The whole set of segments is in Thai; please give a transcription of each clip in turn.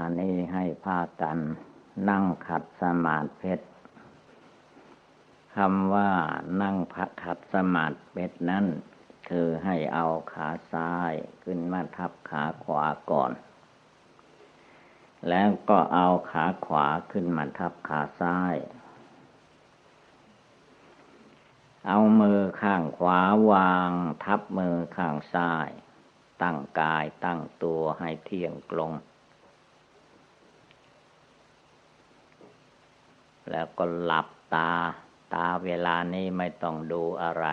อันนี้ให้พากันนั่งขัดสมาธิเพชรคำว่านั่งพักขัดสมาธิเพชรนั้น คือให้เอาขาซ้ายขึ้นมาทับขาขวาก่อน แล้วก็เอาขาขวาขึ้นมาทับขาซ้าย เอามือข้างขวาวางทับมือข้างซ้าย ตั้งกายตั้งตัวให้เที่ยงตรง แล้วก็หลับตา ตาเวลานี้ไม่ต้องดูอะไร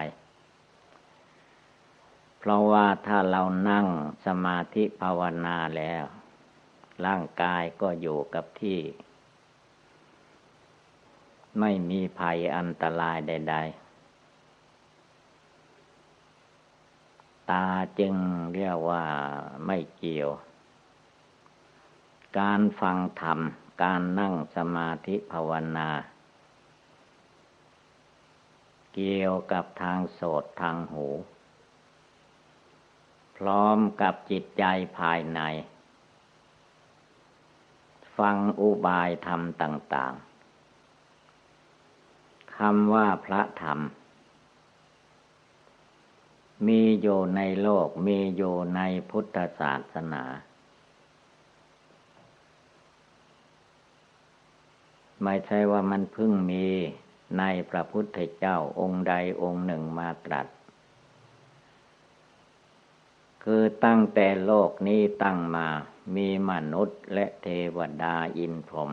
เพราะว่าถ้าเรานั่งสมาธิภาวนาแล้ว ร่างกายก็อยู่กับที่ ไม่มีภัยอันตรายใดๆตาจึงเรียกว่าไม่เกี่ยว การฟังธรรม การนั่งสมาธิภาวนา เกี่ยวกับทางโสตทางหู พร้อมกับจิตใจภายใน ฟังอุบายธรรมต่าง ๆคำว่าพระธรรม มีอยู่ในโลกมีอยู่ในพุทธศาสนา ไม่ใช่ว่ามันเพิ่งมีในพระพุทธเจ้าองค์ใดองค์หนึ่งมาตรัส คือตั้งแต่โลกนี้ตั้งมามีมนุษย์และเทวดาอินพรหม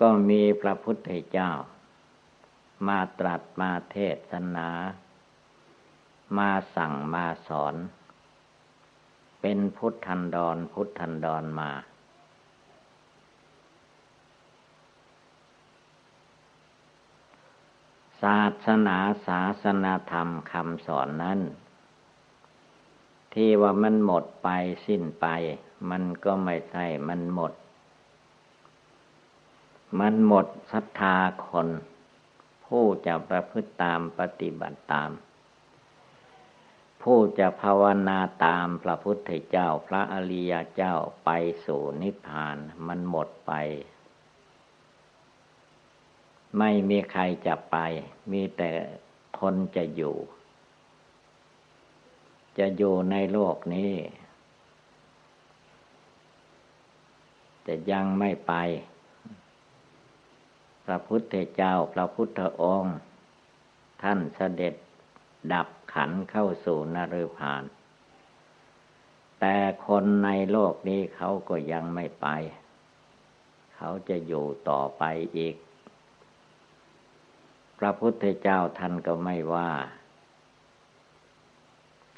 ก็มีพระพุทธเจ้า มาตรัสมาเทศนา มาสั่งมาสอน เป็นพุทธันดรพุทธันดรมา ศาสนาศาสนาธรรมคำสอนนั้น ที่ว่ามันหมดไปสิ้นไป มันก็ไม่ใช่ มันหมด มันหมดศรัทธาคน ผู้จะประพฤติตามปฏิบัติตาม ผู้จะภาวนาตามพระพุทธเจ้าพระอริยเจ้าไปสู่นิพพาน มันหมดไป ไม่มีใครจะไป มีแต่คนจะอยู่ จะอยู่ในโลกนี้ แต่ยังไม่ไป พระพุทธเจ้าพระพุทธองค์ ท่านเสด็จดับขันเข้าสู่นรพาน แต่คนในโลกนี้เขาก็ยังไม่ไป เขาจะอยู่ต่อไปอีก พระพุทธเจ้าท่านก็ไม่ว่า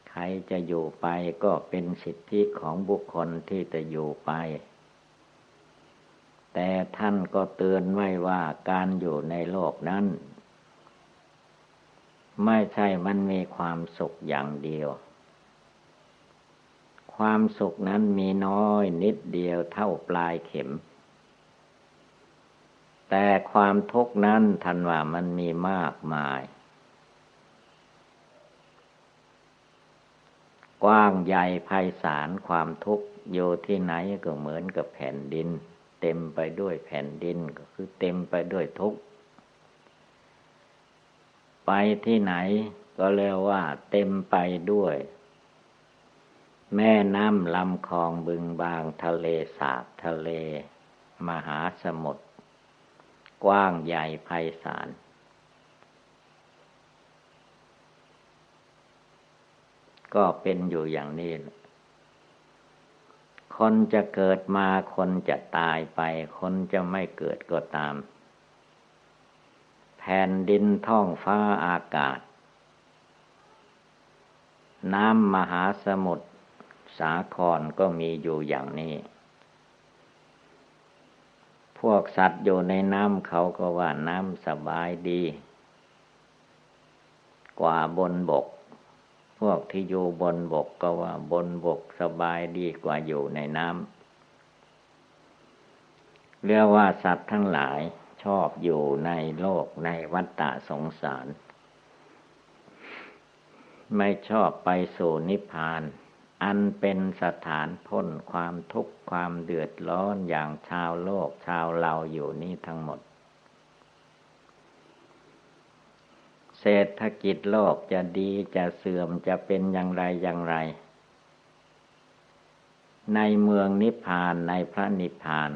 ใครจะอยู่ไปก็เป็นสิทธิของบุคคลที่จะอยู่ไป แต่ท่านก็เตือนไว้ว่าการอยู่ในโลกนั้น ไม่ใช่มันมีความสุขอย่างเดียว ความสุขนั้นมีน้อยนิดเดียวเท่าปลายเข็ม แต่ความทุกข์นั้นทันว่ามันมีมากมาย กว้างใหญ่ไพศาลความทุกข์อยู่ที่ไหนก็เหมือนกับแผ่นดิน เต็มไปด้วยแผ่นดินก็คือเต็มไปด้วยทุกข์ไปที่ไหนก็เรียกว่า เต็มไปด้วย แม่น้ำลำคลองบึงบางทะเลสาบทะเล มหาสมุทร กว้างใหญ่ไพศาลก็เป็นอยู่อย่างนี้ คนจะเกิดมา คนจะตายไป คนจะไม่เกิดก็ตาม แผ่นดินท้องฟ้าอากาศ น้ำมหาสมุทรสาครก็มีอยู่อย่างนี้ พวกสัตว์อยู่ในน้ำเขาก็ว่าน้ำสบายดี กว่าบนบก พวกที่อยู่บนบกก็ว่าบนบกสบายดีกว่าอยู่ในน้ำเรียกว่าสัตว์ทั้งหลายชอบอยู่ในโลกในวัฏฏะสงสาร ไม่ชอบไปสู่นิพพาน อันเป็นสถานพ้นความทุกข์ความเดือดร้อนอย่างชาวโลกชาวเราอยู่นี่ทั้งหมด เศรษฐกิจโลกจะดีจะเสื่อมจะเป็นอย่างไรอย่างไร ในเมืองนิพพานในพระนิพพาน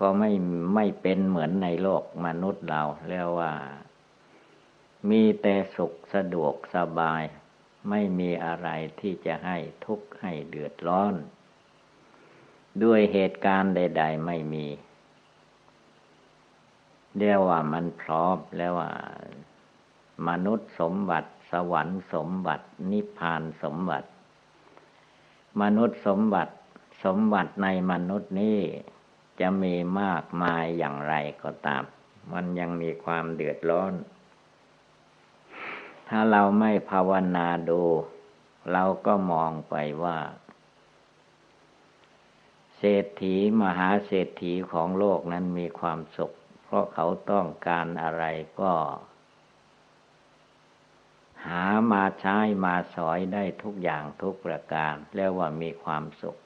ก็ไม่ไม่เป็นเหมือนในโลกมนุษย์เราเรียกว่า มีแต่สุขสะดวกสบาย ไม่มีอะไรที่จะให้ทุกข์ให้เดือดร้อน ด้วยเหตุการณ์ใด ๆ ไม่มีเรียกว่ามันพร้อมแล้วว่า มนุษย์สมบัติ สวรรค์สมบัติ นิพพานสมบัติ มนุษย์สมบัติ สมบัติในมนุษย์นี้จะมีมากมายอย่างไรก็ตาม มันยังมีความเดือดร้อน ถ้าเราไม่ภาวนาดู เราก็มองไปว่า เศรษฐีมหาเศรษฐีของโลกนั้นมีความสุข เพราะเขาต้องการอะไรก็ หามาใช้มาสอยได้ทุกอย่างทุกประการเรียกว่ามีความสุข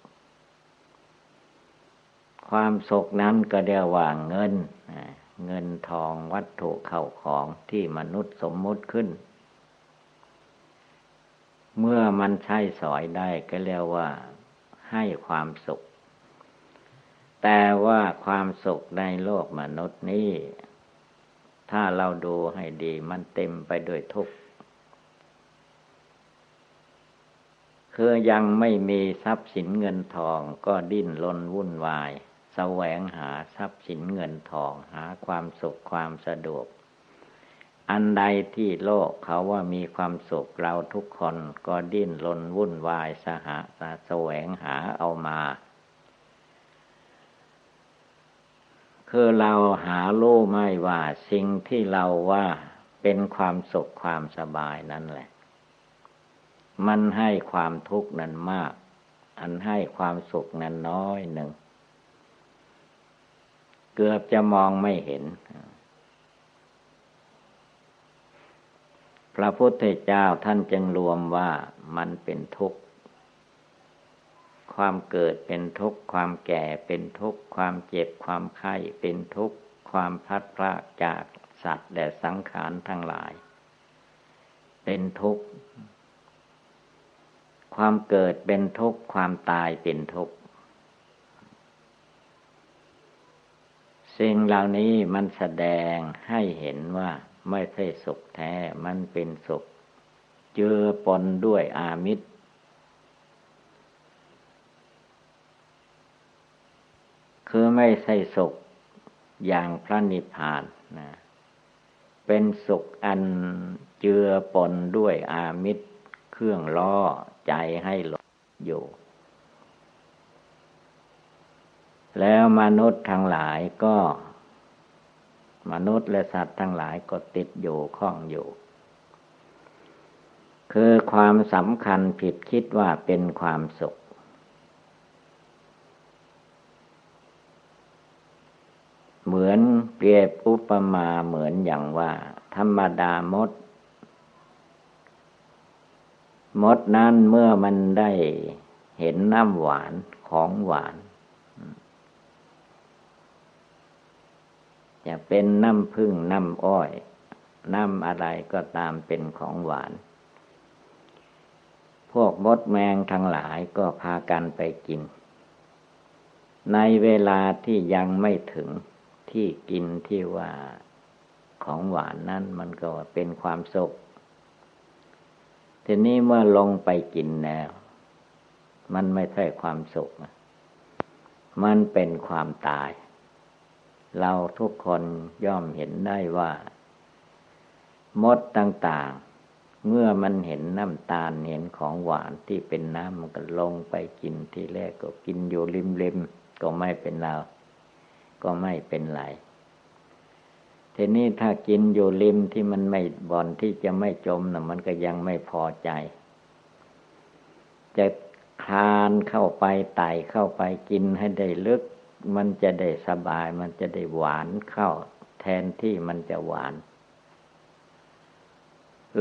ความสุขนั้นก็เรียกว่าเงินเงินทองวัตถุเข้าของที่มนุษย์สมมุติขึ้น เมื่อมันใช้สอยได้ก็เรียกว่าให้ความสุข แต่ว่าความสุขในโลกมนุษย์นี้ ถ้าเราดูให้ดีมันเต็มไปด้วยทุกข์คือยังไม่มีทรัพย์สินเงินทองก็ดิ้นรนวุ่นวาย แสวงหาทรัพย์สินเงินทองหาความสุขความสะดวก อันใดที่โลกเขาว่ามีความสุขเราทุกคนก็ดิ้นรนวุ่นวายสหะแสวงหาเอามา คือเราหารู้ไม่ว่าสิ่งที่เราว่าเป็นความสุขความสบายนั่นแหละ มันให้ความทุกข์นั้นมาก อันให้ความสุขนั้นน้อยหนึ่ง เกือบจะมองไม่เห็น พระพุทธเจ้าท่านจึงรวมว่ามันเป็นทุกข์ ความเกิดเป็นทุกข์ ความแก่เป็นทุกข์ ความเจ็บความไข้เป็นทุกข์ ความพัดพลากจากสัตว์และสังขารทั้งหลาย เป็นทุกข์ ความเกิดเป็นทุกข์ ความตายเป็นทุกข์สิ่งเหล่านี้มันแสดงให้เห็นว่า ไม่ใช่สุขแท้ มันเป็นสุข เจือปนด้วยอามิตร คือไม่ใช่สุขอย่างพระนิพพานนะ เป็นสุขอันเจือปนด้วยอามิตร เครื่องล่อใจให้หลงอยู่ แล้วมนุษย์ทั้งหลายก็ มนุษย์และสัตว์ทั้งหลายก็ติดอยู่ข้องอยู่ คือความสำคัญผิดคิดว่าเป็นความสุข เหมือนเปรียบอุปมาเหมือนอย่างว่า ธรรมดามด มดนั้นเมื่อมันได้เห็นน้ำหวานของหวาน จะเป็นน้ำพึ่งน้ำอ้อย น้ำอะไรก็ตามเป็นของหวาน พวกมดแมงทั้งหลายก็พากันไปกิน ในเวลาที่ยังไม่ถึงที่กินที่ว่าของหวานนั้นมันก็เป็นความสุขทีนี้เมื่อลงไปกินแล้ว มันไม่ใช่ความสุข มันเป็นความตาย เราทุกคนย่อมเห็นได้ว่า มดต่างๆ เมื่อมันเห็นน้ำตาลเห็นของหวานที่เป็นน้ำมันก็ลงไปกินที่แรกก็กินอยู่ริมๆก็ไม่เป็นเราก็ไม่เป็นไรทีนี้ถ้ากินอยู่ริมที่มันไม่บ่อนที่จะไม่จมนะมันก็ยังไม่พอใจ จะคลานเข้าไปไต่เข้าไปกินให้ได้ลึก มันจะได้สบาย มันจะได้หวานเข้า แทนที่มันจะหวาน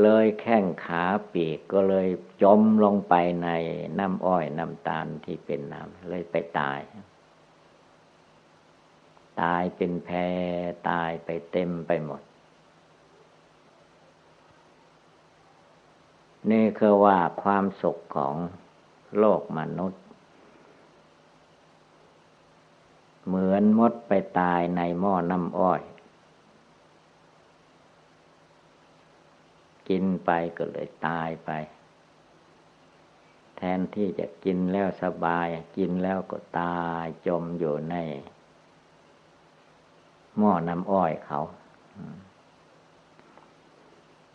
เลยแข้งขาปีกก็เลยจมลงไปในน้ำอ้อยน้ำตาลที่เป็นน้ำเลยไปตาย ตายเป็นแพตายไปเต็มไปหมด นี่คือว่าความสุขของโลกมนุษย์ เหมือนมดไปตายในหม้อน้ำอ้อย กินไปก็เลยตายไป แทนที่จะกินแล้วสบาย กินแล้วก็ตายจมอยู่ใน หม้อน้ำอ้อยเขา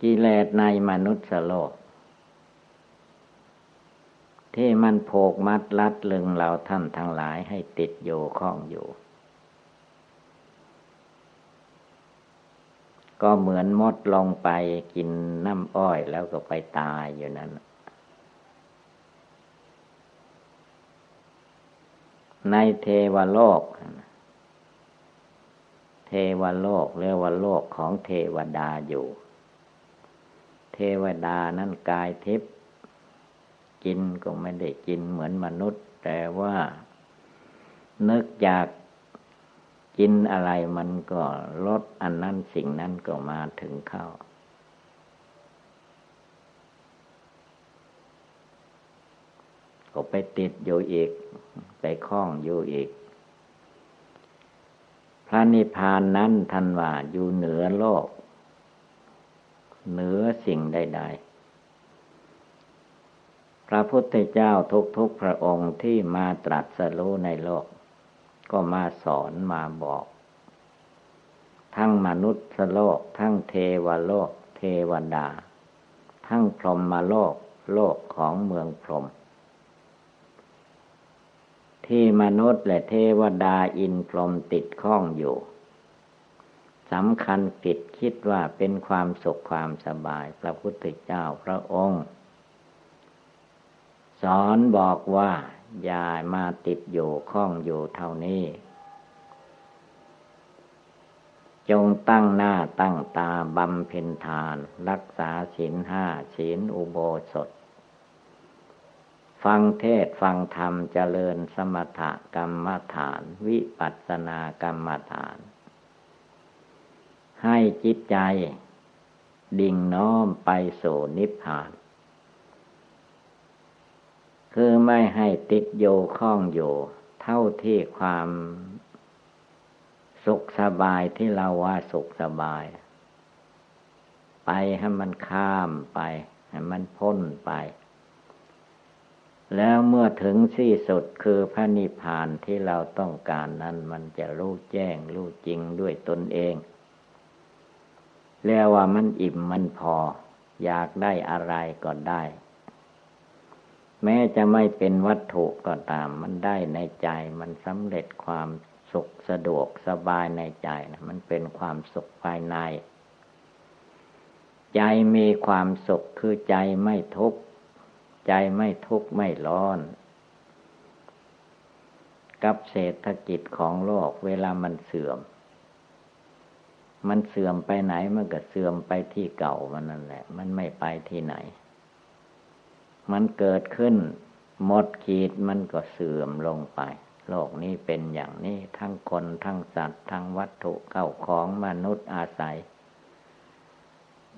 กิเลสในมนุษย์โลก ที่มันโผกมัดลัดลึงเราท่านทั้งหลายให้ติดอยู่ข้องอยู่ ก็เหมือนมดลงไปกินน้ำอ้อยแล้วก็ไปตายอยู่นั้น ในเทวโลก เทวโลกเรียกว่าโลกของเทวดาอยู่ เทวดานั้นกายทิพย์ กินก็ไม่ได้กินเหมือนมนุษย์ แต่ว่านึกอยากกินอะไรมันก็ลดอันนั้นสิ่งนั้นก็มาถึงเข้า ก็ไปติดอยู่อีก ไปคล้องอยู่อีก พระนิพพานนั้นท่านว่าอยู่เหนือโลก เหนือสิ่งใดๆ พระพุทธเจ้าทุกๆพระองค์ที่มาตรัสรู้ในโลก ก็มาสอนมาบอก ทั้งมนุษย์โลก ทั้งเทวโลก เทวดา ทั้งพรหมโลก โลกของเมืองพรหมที่มนุษย์และเทวดาอินพรหมติดข้องอยู่สำคัญผิดคิดว่าเป็นความสุขความสบาย พระพุทธเจ้าพระองค์ สอนบอกว่า อย่ามาติดอยู่ข้องอยู่เท่านี้ จงตั้งหน้าตั้งตาบำเพ็ญทาน รักษาศีลห้าศีลอุโบสถ ฟังเทศฟังธรรมเจริญสมถกรรมฐาน วิปัสสนากรรมฐาน ให้จิตใจ ดิ่งน้อมไปสู่นิพพาน คือไม่ให้ติดโยข้องอยู่ เท่าที่ความสุขสบายที่เราว่าสุขสบาย ไปให้มันข้ามไปให้มันพ้นไป แล้วเมื่อถึงที่สุดคือพระนิพพานที่เราต้องการนั้น มันจะรู้แจ้งรู้จริงด้วยตนเอง แล้วว่ามันอิ่มมันพอ อยากได้อะไรก็ได้ แม้จะไม่เป็นวัตถุก็ตาม มันได้ในใจ มันสำเร็จความสุขสะดวกสบายในใจนะมันเป็นความสุขภายใน ใจมีความสุขคือใจไม่ทุกข์ใจไม่ทุกข์ไม่ร้อน กับเศรษฐกิจของโลกเวลามันเสื่อม มันเสื่อมไปไหนมันก็เสื่อมไปที่เก่ามันนั่นแหละ มันไม่ไปที่ไหน มันเกิดขึ้น หมดขีดมันก็เสื่อมลงไป โลกนี้เป็นอย่างนี้ทั้งคนทั้งสัตว์ทั้งวัตถุเก่าของมนุษย์อาศัย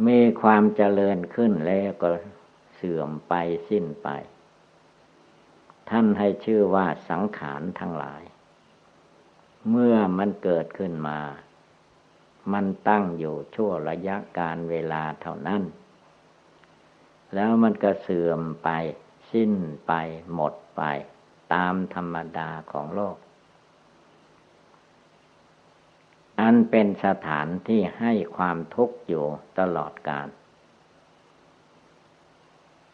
มีความเจริญขึ้นแล้วก็เสื่อมไปสิ้นไป ท่านให้ชื่อว่าสังขารทั้งหลาย เมื่อมันเกิดขึ้นมา มันตั้งอยู่ชั่วระยะการเวลาเท่านั้น แล้วมันก็เสื่อมไป สิ้นไปหมดไป ตามธรรมดาของโลก อันเป็นสถานที่ให้ความทุกข์อยู่ตลอดกาล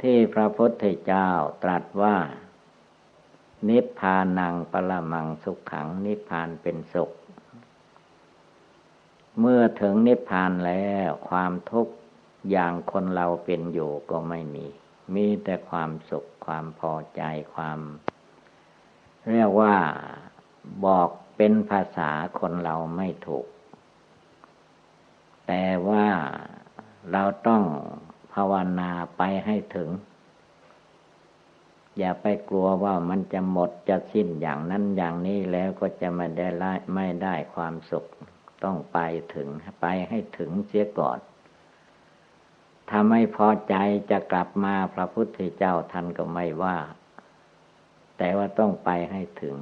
ที่พระพุทธเจ้าตรัสว่า นิพพานังปรมังสุขขังนิพพานเป็นสุข เมื่อถึงนิพพานแล้วความทุกข์ อย่างคนเราเป็นอยู่ก็ไม่มี มีแต่ความสุขความพอใจความ เรียกว่าบอกเป็นภาษาคนเราไม่ถูก แต่ว่าเราต้องภาวนาไปให้ถึง อย่าไปกลัวว่ามันจะหมดจะสิ้นอย่างนั้นอย่างนี้แล้วก็จะไม่ได้ไม่ได้ความสุข ต้องไปถึงไปให้ถึงเสียก่อน ถ้าไม่พอใจจะกลับมาพระพุทธเจ้าท่านก็ไม่ว่า แต่ว่าต้องไปให้ถึง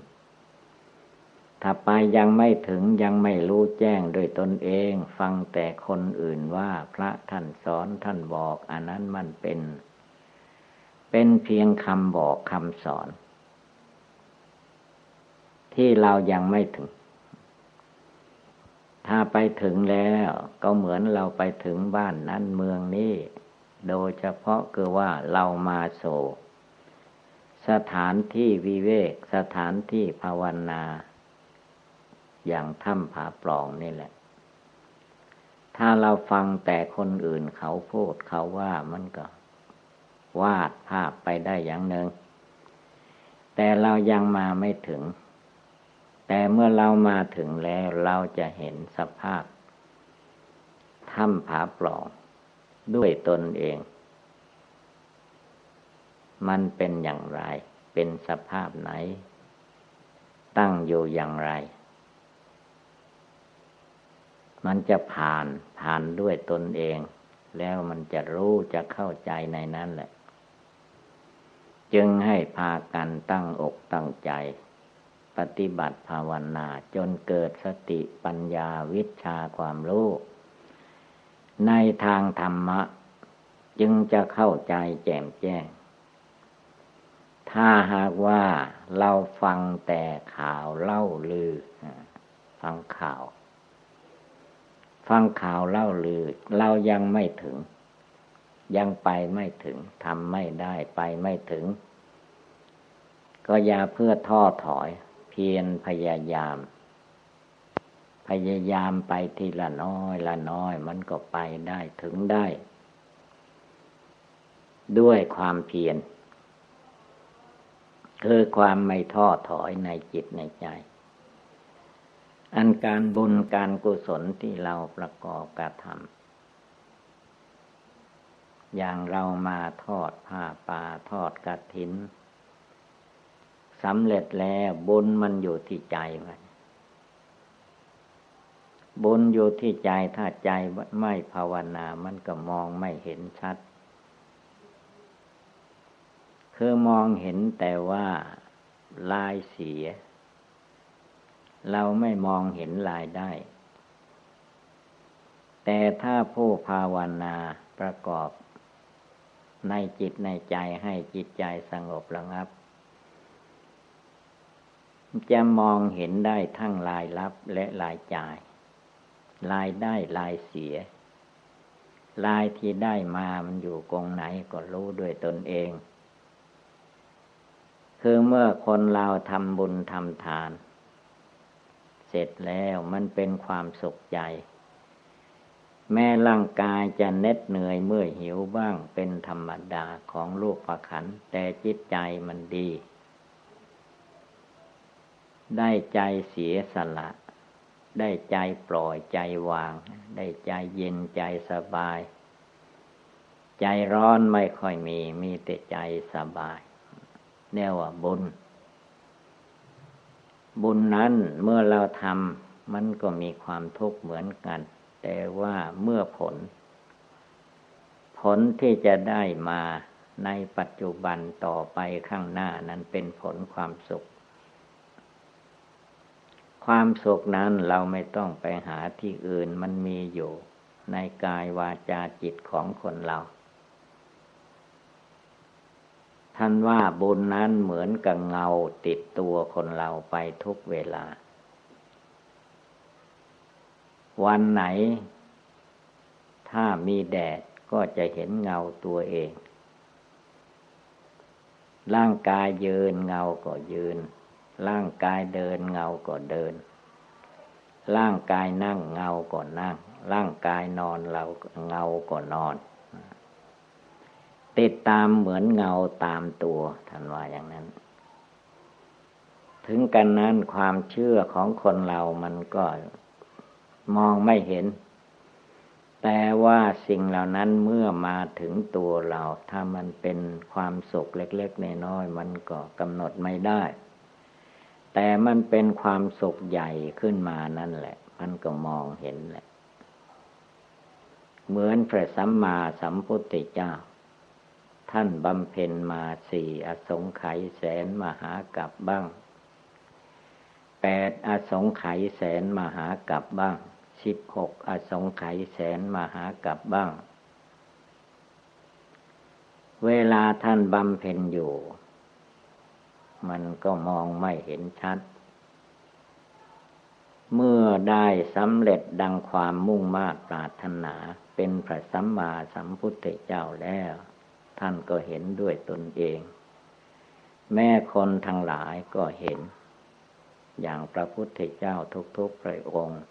ถ้าไปยังไม่ถึงยังไม่รู้แจ้งโดยตนเอง ฟังแต่คนอื่นว่าพระท่านสอนท่านบอก อันนั้นมันเป็น เป็นเพียงคำบอกคำสอน ที่เรายังไม่ถึง ถ้าไปถึงแล้วก็เหมือนเราไปถึงบ้านนั้นเมืองนี้ โดยเฉพาะคือว่าเรามาโศสถานที่วิเวก สถานที่ภาวนา อย่างถ้ำผาปล่องนี่แหละ ถ้าเราฟังแต่คนอื่นเขาพูดเขาว่ามันก็ วาดภาพไปได้อย่างหนึ่งแต่เรายังมาไม่ถึง แต่เมื่อเรามาถึงแล้วเราจะเห็นสภาพถ้ำผาปล่องด้วยตนเอง มันเป็นอย่างไร เป็นสภาพไหน ตั้งอยู่อย่างไร มันจะผ่านผ่านด้วยตนเอง แล้วมันจะรู้จะเข้าใจในนั้นแหละ จึงให้พากันตั้งอกตั้งใจ ปฏิบัติภาวนาจนเกิดสติปัญญาวิชาความรู้ ในทางธรรมะ จึงจะเข้าใจแจ่มแจ้ง ถ้าหากว่าเราฟังแต่ข่าวเล่าลือ ฟังข่าว ฟังข่าวเล่าลือ เรายังไม่ถึง ยังไปไม่ถึงทำไม่ได้ไปไม่ถึงก็อย่าเพื่อท้อถอย พียรพยายาม พยายามไปทีละน้อยละน้อย มันก็ไปได้ถึงได้ ด้วยความเพียรคือความไม่ท้อถอยในจิตในใจ อันการบุญการกุศลที่เราประกอบกระทำอย่างเรามาทอดผ้าป่าทอดกระถิน สำเร็จแล้วบุญมันอยู่ที่ใจมันบุญอยู่ที่ใจถ้าใจไม่ภาวนามันก็มองไม่เห็นชัด คือมองเห็นแต่ว่าลายเสีย เราไม่มองเห็นลายได้ แต่ถ้าผู้ภาวนาประกอบในจิตในใจให้จิตใจสงบระงับ จะมองเห็นได้ทั้งลายรับและลายจ่ายลายได้ลายเสียลายที่ได้มามันอยู่กองไหนก็รู้ด้วยตนเอง คือเมื่อคนเราทำบุญทำทาน เสร็จแล้วมันเป็นความสุขใจ แม่ร่างกายจะเน็ดเหนื่อยเมื่อหิวบ้างเป็นธรรมดาของลูกประขัน แต่จิตใจมันดี ได้ใจเสียสละ ได้ใจปล่อยใจวาง ได้ใจเย็นใจสบาย ใจร้อนไม่ค่อยมี มีแต่ใจสบายเรียกว่าบุญ บุญนั้นเมื่อเราทำมันก็มีความทุกข์เหมือนกัน แต่ว่าเมื่อผล ผลที่จะได้มาในปัจจุบันต่อไปข้างหน้านั้นเป็นผลความสุข ความสุขนั้นเราไม่ต้องไปหาที่อื่นมันมีอยู่ ในกายวาจาจิตของคนเรา ท่านว่าบุญนั้นเหมือนกับเงาติดตัวคนเราไปทุกเวลา วันไหน ถ้ามีแดดก็จะเห็นเงาตัวเอง ร่างกายยืนเงาก็ยืน ร่างกายเดินเงาก็เดิน ร่างกายนั่งเงาก็นั่ง ร่างกายนอนเราเงาก็นอน ติดตามเหมือนเงาตามตัวท่านว่าอย่างนั้น ถึงกันนั้นความเชื่อของคนเรามันก็มองไม่เห็น แต่ว่าสิ่งเหล่านั้นเมื่อมาถึงตัวเรา ถ้ามันเป็นความสุขเล็ก ๆ น้อยๆมันก็กำหนดไม่ได้ แต่มันเป็นความสุขใหญ่ขึ้นมานั่นแหละ มันก็มองเห็นแหละ เหมือนพระสัมมาสัมพุทธเจ้า ท่านบำเพ็ญมาสี่อสงไขยแสนมหากับบ้างแปดอสงไขยแสนมหากับบ้างสิบหกอสงไขยแสนมหากับบ้าง เวลาท่านบำเพ็ญอยู่ มันก็มองไม่เห็นชัด เมื่อได้สำเร็จดังความมุ่งมา่ปรารถนา เป็นพระสัมมาสัมพุทธเจ้าแล้ว ท่านก็เห็นด้วยตนเอง แม่คนทั้งหลายก็เห็น อย่างพระพุทธเจ้าทุกๆพระองค์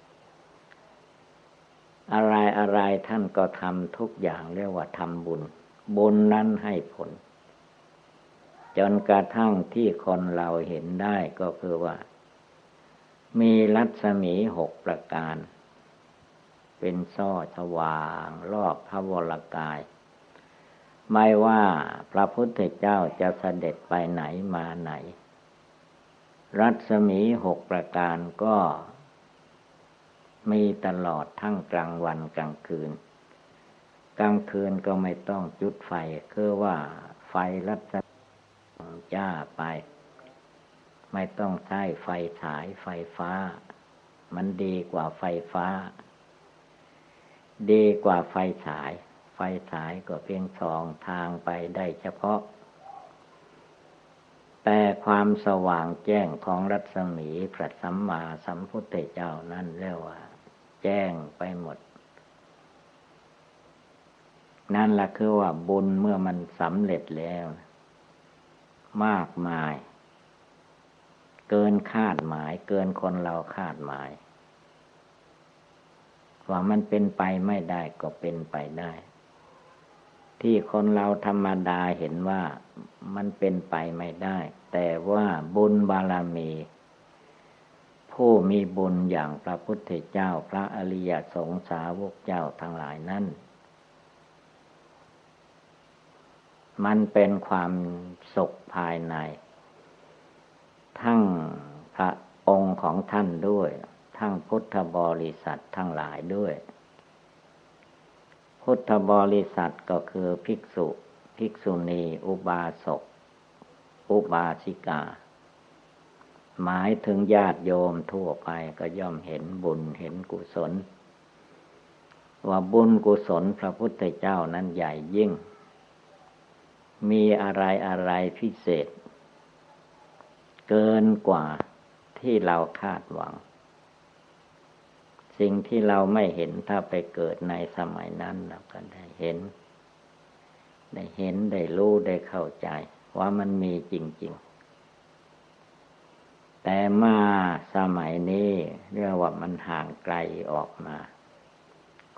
อะไรอะไรท่านก็ทำทุกอย่างเรียกว่าทำบุญ บุญนั้นให้ผล จนกระทั่งที่คนเราเห็นได้ก็คือว่า มีรัศมีหกประการ เป็นซ่อสว่างรอบพระวรกาย ไม่ว่าพระพุทธเจ้าจะเสด็จไปไหนมาไหน รัศมีหกประการก็มีตลอดทั้งกลางวันกลางคืน กลางคืนก็ไม่ต้องจุดไฟ คือว่าไฟรัศาไป ไม่ต้องใช้ไฟฉายไฟฟ้า มันดีกว่าไฟฟ้า ดีกว่าไฟฉาย ไฟฉายก็เพียงสองทางไปได้เฉพาะ แต่ความสว่างแจ้งของรัศมีพระสัมมาสัมพุทธเจ้านั่นเรียกว่า แจ้งไปหมดนั่นแหละคือว่าบุญเมื่อมันสำเร็จแล้ว มากมาย เกินคาดหมาย เกินคนเราคาดหมาย ว่ามันเป็นไปไม่ได้ก็เป็นไปได้ ที่คนเราธรรมดาเห็นว่ามันเป็นไปไม่ได้ แต่ว่าบุญบารมี ผู้มีบุญอย่างพระพุทธเจ้าพระอริยสงสาวกเจ้าทั้งหลายนั้น มันเป็นความสุขภายใน ทั้งพระองค์ของท่านด้วย ทั้งพุทธบริษัททั้งหลายด้วย พุทธบริษัทก็คือภิกษุ ภิกษุณี อุบาสก อุบาสิกา หมายถึงญาติโยมทั่วไปก็ย่อมเห็นบุญเห็นกุศล ว่าบุญกุศลพระพุทธเจ้านั้นใหญ่ยิ่ง มีอะไรอะไรพิเศษ เกินกว่าที่เราคาดหวัง สิ่งที่เราไม่เห็นถ้าไปเกิดในสมัยนั้นเราก็ได้เห็น ได้เห็นได้รู้ได้เข้าใจ ว่ามันมีจริง ๆ แต่มาสมัยนี้เรียกว่ามันห่างไกลออกมา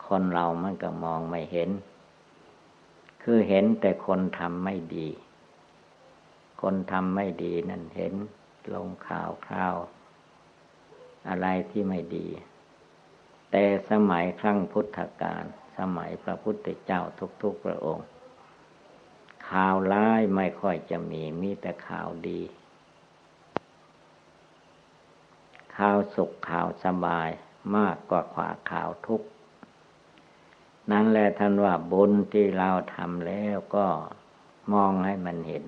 คนเรามันก็มองไม่เห็น คือเห็นแต่คนทำไม่ดี คนทำไม่ดีนั่นเห็นลงข่าวคราว อะไรที่ไม่ดี แต่สมัยครั้งพุทธกาลสมัยพระพุทธเจ้าทุกๆพระองค์ ข่าวร้ายไม่ค่อยจะมีมีแต่ข่าวดี ข่าวสุขข่าวสบายมากกว่าข่าวทุกข์ นั่นแหละท่านว่าบุญที่เราทำแล้วก็มองให้มันเห็น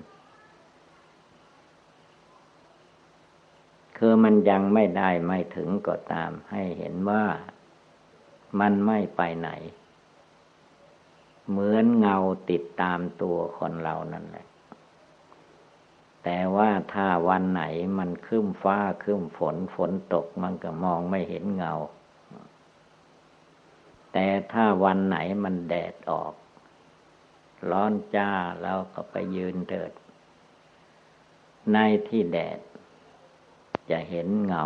คือมันยังไม่ได้ไม่ถึงก็ตาม ให้เห็นว่ามันไม่ไปไหน เหมือนเงาติดตามตัวคนเรานั่นแหละ แต่ว่าถ้าวันไหนมันคืมฟ้าคืมฝนฝนตกมันก็มองไม่เห็นเงา แต่ถ้าวันไหนมันแดดออก ร้อนจ้าแล้วก็ไปยืนเถิด ในที่แดด จะเห็นเงา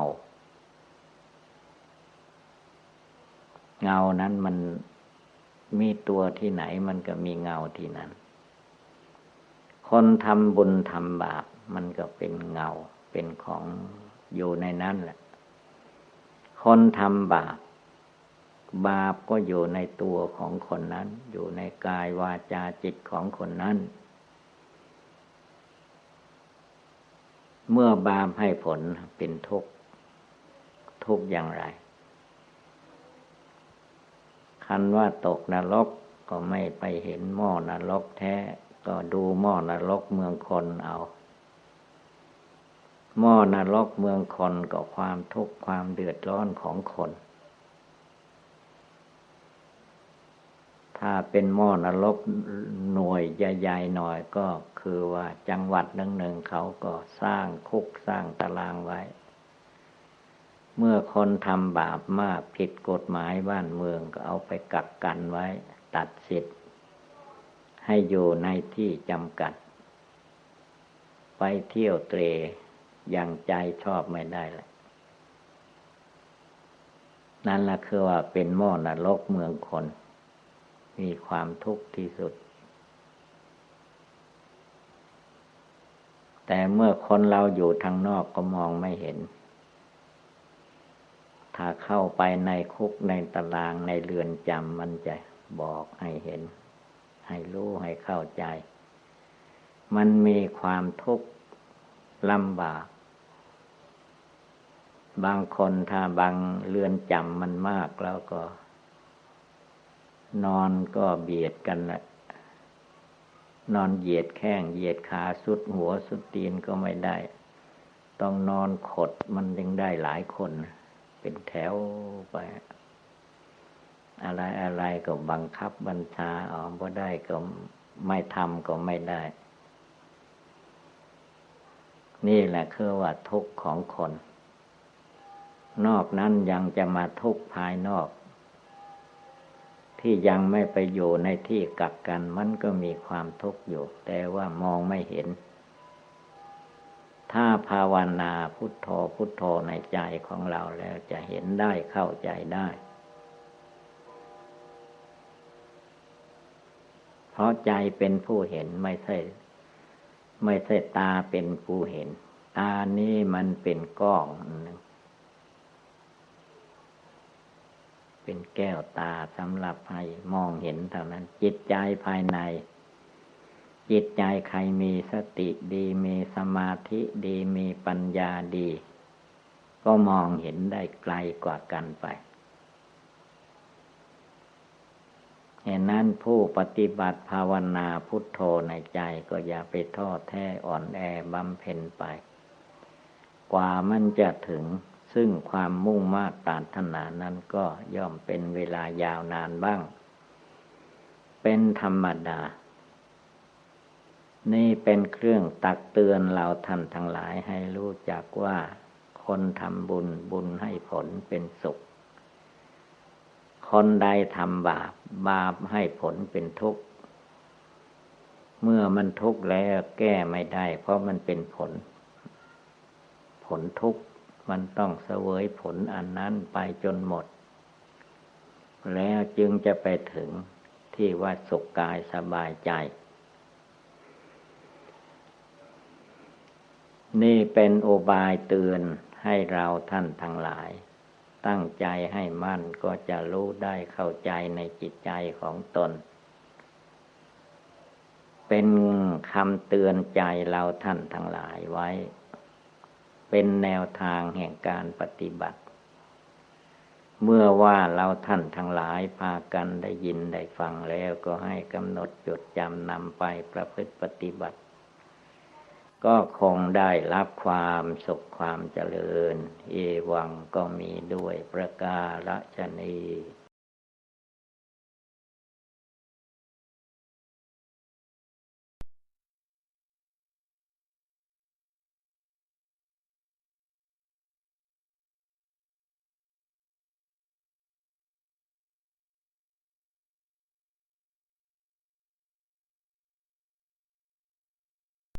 เงานั้นมันมีตัวที่ไหนมันก็มีเงาที่นั้น คนทำบุญทำบาปมันก็เป็นเงาเป็นของอยู่ในนั้นแหละ คนทำบาป บาปก็อยู่ในตัวของคนนั้น อยู่ในกายวาจาจิตของคนนั้น เมื่อบาปให้ผลเป็นทุกข์ทุกข์อย่างไร คันว่าตกนรกก็ไม่ไปเห็นหม้อนรกแท้ ก็ดูหม้อนรกเมืองคนเอาหม้อนรกเมืองคนก็ความทุกข์ความเดือดร้อนของคน ถ้าเป็นหม้อนรกหน่วยใหญ่ๆหน่อยก็คือว่าจังหวัดหนึ่งๆเขาก็สร้างคุกสร้างตารางไว้ เมื่อคนทำบาปมากผิดกฎหมายบ้านเมืองก็เอาไปกักกันไว้ ตัดสิทธิ์ให้อยู่ในที่จำกัด ไปเที่ยวเตรอย่างใจชอบไม่ได้แหละนั่นละคือว่าเป็นหม้อนรกเมืองคน มีความทุกข์ที่สุด แต่เมื่อคนเราอยู่ทางนอกก็มองไม่เห็น ถ้าเข้าไปในคุกในตารางในเรือนจำมันจะบอกให้เห็น ให้รู้ ให้เข้าใจ มันมีความทุกข์ลำบากบางคนถ้าบางเรือนจำมันมากแล้วก็ นอนก็เบียดกันแหละนอนเหยียดแข้งเหยียดขาสุดหัวสุดตีนก็ไม่ได้ ต้องนอนขดมันยังได้หลายคน เป็นแถวไป อะไรอะไรก็บังคับบัญชาออกก็ได้ก็ไม่ทำก็ไม่ได้ นี่แหละคือว่าทุกข์ของคน นอกนั้นยังจะมาทุกข์ภายนอก ที่ยังไม่ไปอยู่ในที่กักกันมันก็มีความทุกข์อยู่ แต่ว่ามองไม่เห็น ถ้าภาวนาพุทโธพุทโธในใจของเราแล้วจะเห็นได้เข้าใจได้ เพราะใจเป็นผู้เห็นไม่ใช่ ไม่ใช่ตาเป็นผู้เห็น ตานี้มันเป็นกล้องหนึ่ง เป็นแก้วตาสำหรับให้มองเห็นเท่านั้น จิตใจภายใน จิตใจใครมีสติดีมีสมาธิดีมีปัญญาดี ก็มองเห็นได้ไกลกว่ากันไปเหตุนั้นผู้ปฏิบัติภาวนาพุทโธในใจก็อย่าไปท้อแท้อ่อนแอบำเพ็ญไป กว่ามันจะถึง ซึ่งความมุ่งมา่ปรารถนานั้นก็ย่อมเป็นเวลายาวนานบ้าง เป็นธรรมดา นี่เป็นเครื่องตักเตือนเราท่านทั้งหลายให้รู้จักว่า คนทำบุญบุญให้ผลเป็นสุข คนใดทำบาปบาปให้ผลเป็นทุกข์ เมื่อมันทุกข์แล้วแก้ไม่ได้ เพราะมันเป็นผล ผลทุกข์ มันต้องเสวยผลอันนั้นไปจนหมด แล้วจึงจะไปถึงที่ว่าสุขกายสบายใจ นี่เป็นโอบายเตือนให้เราท่านทั้งหลาย ตั้งใจให้มั่นก็จะรู้ได้เข้าใจในจิตใจของตน เป็นคำเตือนใจเราท่านทั้งหลายไว้ เป็นแนวทางแห่งการปฏิบัติ เมื่อว่าเราท่านทั้งหลายพากันได้ยินได้ฟังแล้วก็ให้กำหนดจดจำนำไปประพฤติปฏิบัติ ก็คงได้รับความสุขความเจริญ เอวังก็มีด้วยประกาศชนี